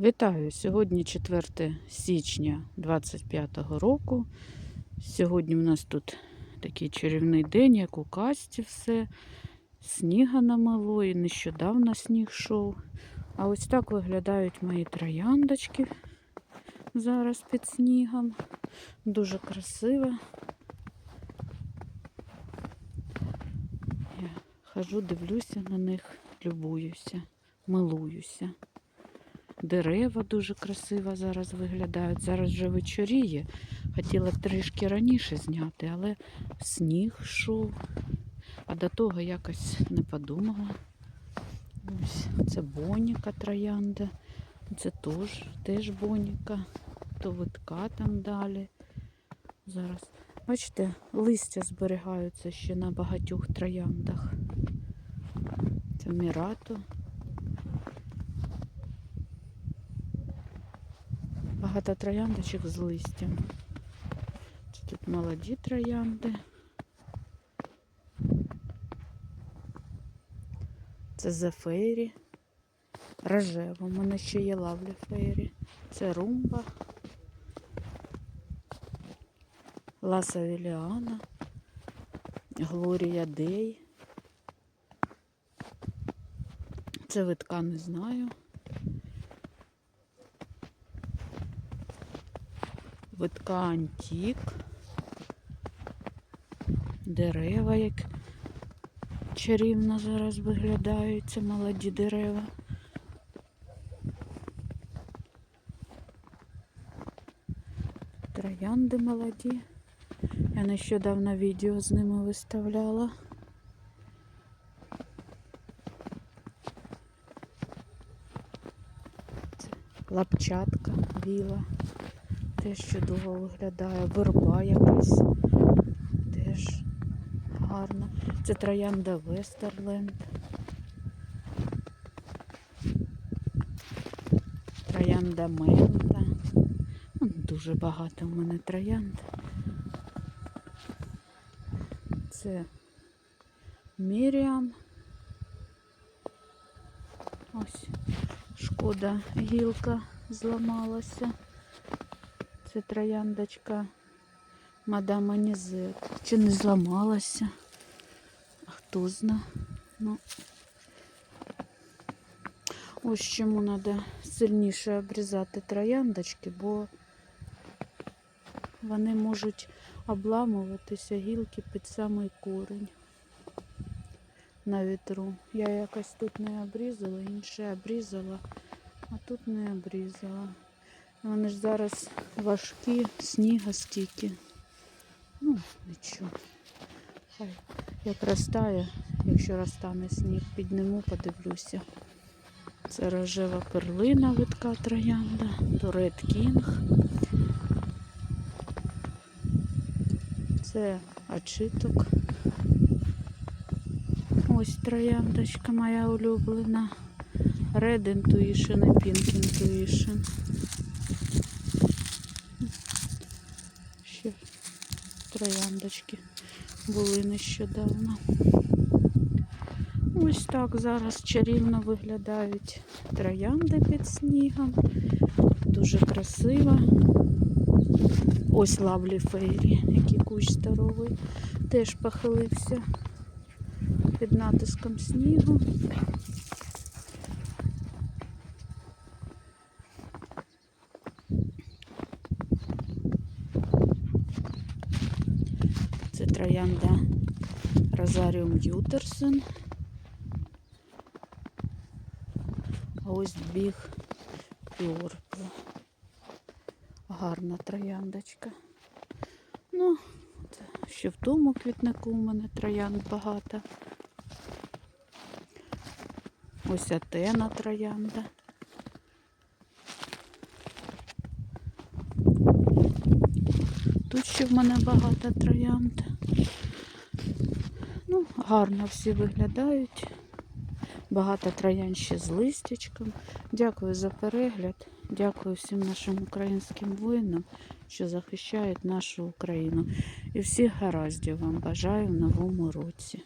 Вітаю! Сьогодні 4 січня 25 року. Сьогодні в нас тут такий чарівний день, як у касті все. Сніга намало і нещодавно сніг йшов. А ось так виглядають мої трояндочки зараз під снігом. Дуже красиво. Я хожу, дивлюся на них, любуюся, милуюся. Дерева дуже красиво зараз виглядають. Зараз вже вечоріє. Хотіла трішки раніше зняти, але сніг йшов. А до того якось не подумала. Ось це боніка троянда. Це теж, теж боніка. То витка там далі. Зараз. Бачите, листя зберігаються ще на багатьох трояндах. Це мірато. Багато трояндочок з листям. Це тут молоді троянди. Це зефері. Рожева. У мене ще є лавлі фейрі. Це румба. Ласа Віліана. Глорія Дей. Це витка не знаю. Витка антік. Дерева, як чарівно зараз виглядають, це молоді дерева. Троянди молоді. Я нещодавно відео з ними виставляла. Лапчатка біла. Теж чудово виглядає. Верба якась. Теж гарна. Це троянда Вестерленд. Троянда Мента. Ну, Дуже багато в мене троянд. Це Міріам. Ось шкода гілка зламалася. Це трояндочка мадам Анізет. Чи не зламалася? А хто зна? Ну. Ось чому треба сильніше обрізати трояндочки, бо вони можуть обламуватися гілки під самий корінь на вітру. Я якось тут не обрізала, інше обрізала, а тут не обрізала. Вони ж зараз важкі, сніга стільки. Ну, нічого. Хай як розтає, якщо розтане сніг, підниму, подивлюся. Це рожева перлина витка троянда, то Red King. Це очиток. Ось трояндочка моя улюблена. Red Intuition і Pink Intuition. Ще трояндочки були нещодавно. Ось так зараз чарівно виглядають троянди під снігом. Дуже красиво. Ось лавлі фейрі, який кущ здоровий. Теж похилився під натиском снігу. Це троянда Розаріум Ютерсон. Ось біг Пюрпл. Гарна трояндочка. Ну, ще в тому квітнику у мене троянд багато. Ось атена троянда. Тут ще в мене багато троянд. Гарно всі виглядають. Багато троян ще з листячком. Дякую за перегляд. Дякую всім нашим українським воїнам, що захищають нашу Україну. І всіх гараздів вам бажаю в новому році.